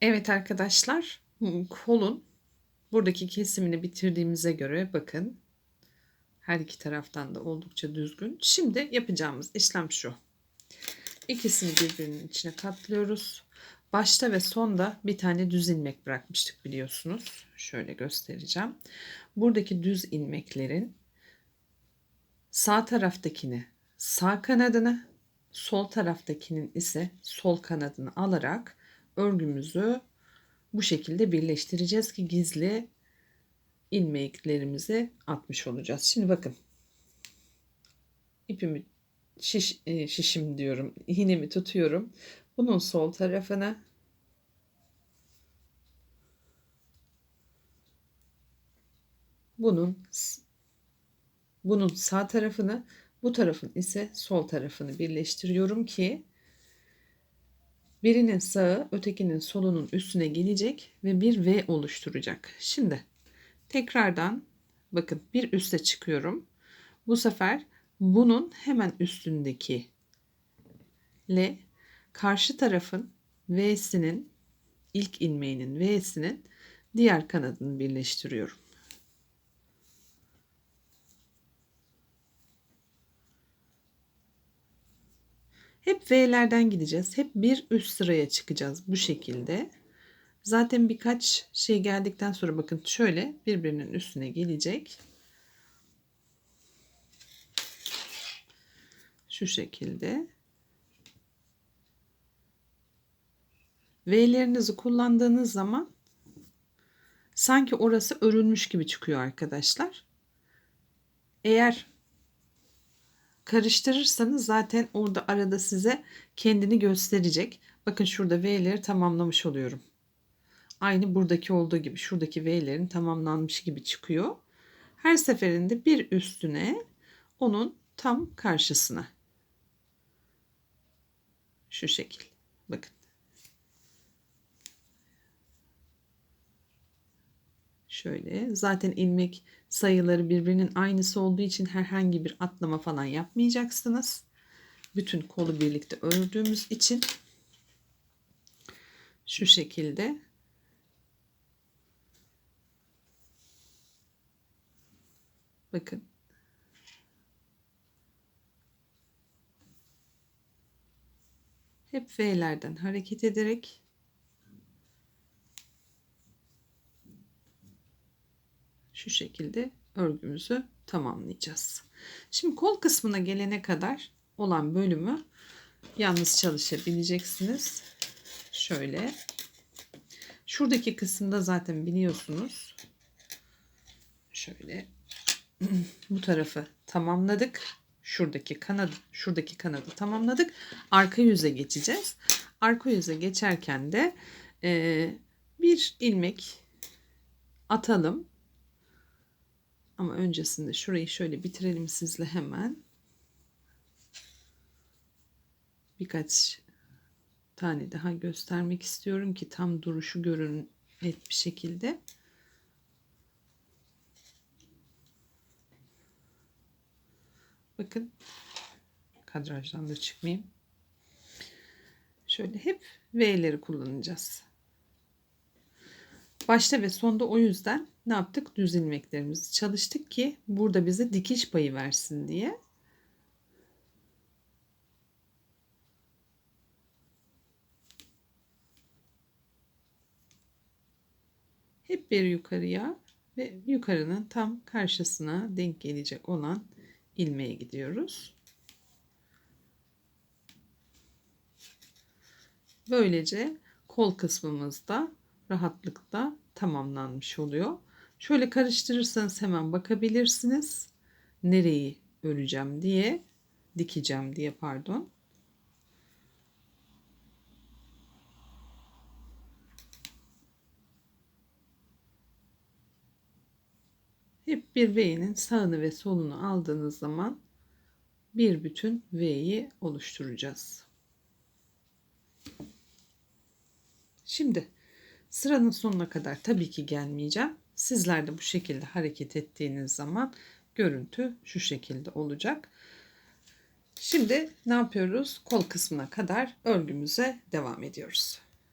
Evet arkadaşlar, kolun buradaki kesimini bitirdiğimize göre bakın her iki taraftan da oldukça düzgün. Şimdi yapacağımız işlem şu. İkisini birbirinin içine katlıyoruz. Başta ve sonda bir tane düz ilmek bırakmıştık biliyorsunuz. Şöyle göstereceğim. Buradaki düz ilmeklerin sağ taraftakini sağ kanadını, sol taraftakinin ise sol kanadını alarak örgümüzü bu şekilde birleştireceğiz ki gizli ilmeklerimizi atmış olacağız. Şimdi bakın ipimi şiş, e, şişim diyorum iğnemi tutuyorum. Bunun sol tarafına bunun bunun sağ tarafını bu tarafın ise sol tarafını birleştiriyorum ki birinin sağı ötekinin solunun üstüne gelecek ve bir V oluşturacak. Şimdi tekrardan bakın bir üste çıkıyorum. Bu sefer bunun hemen üstündeki L karşı tarafın V'sinin ilk ilmeğinin V'sinin diğer kanadını birleştiriyorum. Hep V'lerden gideceğiz. Hep bir üst sıraya çıkacağız bu şekilde. Zaten birkaç şey geldikten sonra bakın şöyle birbirinin üstüne gelecek. Şu şekilde. V'lerinizi kullandığınız zaman sanki orası örülmüş gibi çıkıyor arkadaşlar. Eğer karıştırırsanız zaten orada arada size kendini gösterecek. Bakın şurada V'leri tamamlamış oluyorum. Aynı buradaki olduğu gibi şuradaki V'lerin tamamlanmış gibi çıkıyor. Her seferinde bir üstüne onun tam karşısına. Şu şekil. Bakın. Şöyle zaten ilmek sayıları birbirinin aynısı olduğu için herhangi bir atlama falan yapmayacaksınız. Bütün kolu birlikte ördüğümüz için şu şekilde bakın hep V'lerden hareket ederek şu şekilde örgümüzü tamamlayacağız. Şimdi kol kısmına gelene kadar olan bölümü yalnız çalışabileceksiniz. Şöyle. Şuradaki kısımda zaten biliyorsunuz. Şöyle bu tarafı tamamladık. Şuradaki kanadı, şuradaki kanadı tamamladık. Arka yüze geçeceğiz. Arka yüze geçerken de e, bir ilmek atalım. Ama öncesinde şurayı şöyle bitirelim sizle hemen. Birkaç tane daha göstermek istiyorum ki tam duruşu görün net bir şekilde. Bakın kadrajdan da çıkmayayım. Şöyle hep V'leri kullanacağız. Başta ve sonda o yüzden ne yaptık? Düz ilmeklerimizi çalıştık ki burada bize dikiş payı versin diye. Hep bir yukarıya ve yukarının tam karşısına denk gelecek olan ilmeğe gidiyoruz. Böylece kol kısmımızda rahatlıkla tamamlanmış oluyor. Şöyle karıştırırsanız hemen bakabilirsiniz. Nereyi öreceğim diye, dikeceğim diye pardon. Hep bir V'nin sağını ve solunu aldığınız zaman bir bütün V'yi oluşturacağız. Şimdi sıranın sonuna kadar tabii ki gelmeyeceğim. Sizler de bu şekilde hareket ettiğiniz zaman görüntü şu şekilde olacak. Şimdi ne yapıyoruz? Kol kısmına kadar örgümüze devam ediyoruz.